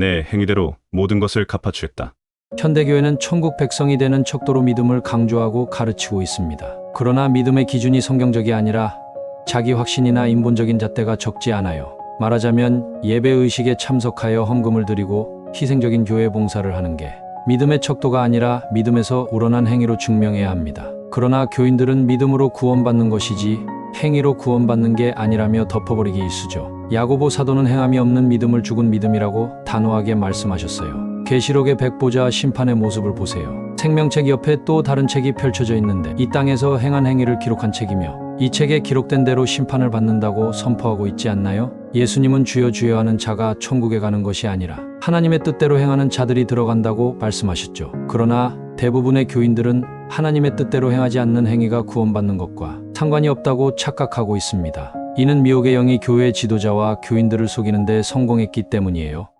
내 행위대로 모든 것을 갚아주겠다. 현대교회는 천국 백성이 되는 척도로 믿음을 강조하고 가르치고 있습니다. 그러나 믿음의 기준이 성경적이 아니라 자기 확신이나 인본적인 잣대가 적지 않아요. 말하자면 예배 의식에 참석하여 헌금을 드리고 희생적인 교회 봉사를 하는 게 믿음의 척도가 아니라 믿음에서 우러난 행위로 증명해야 합니다. 그러나 교인들은 믿음으로 구원받는 것이지 행위로 구원받는 게 아니라며 덮어버리기 일쑤죠. 야고보 사도는 행함이 없는 믿음을 죽은 믿음이라고 단호하게 말씀하셨어요. 계시록의 백보자 심판의 모습을 보세요. 생명책 옆에 또 다른 책이 펼쳐져 있는데 이 땅에서 행한 행위를 기록한 책이며 이 책에 기록된 대로 심판을 받는다고 선포하고 있지 않나요? 예수님은 주여 주여 하는 자가 천국에 가는 것이 아니라 하나님의 뜻대로 행하는 자들이 들어간다고 말씀하셨죠. 그러나 대부분의 교인들은 하나님의 뜻대로 행하지 않는 행위가 구원받는 것과 상관이 없다고 착각하고 있습니다. 이는 미혹의 영이 교회 지도자와 교인들을 속이는 데 성공했기 때문이에요.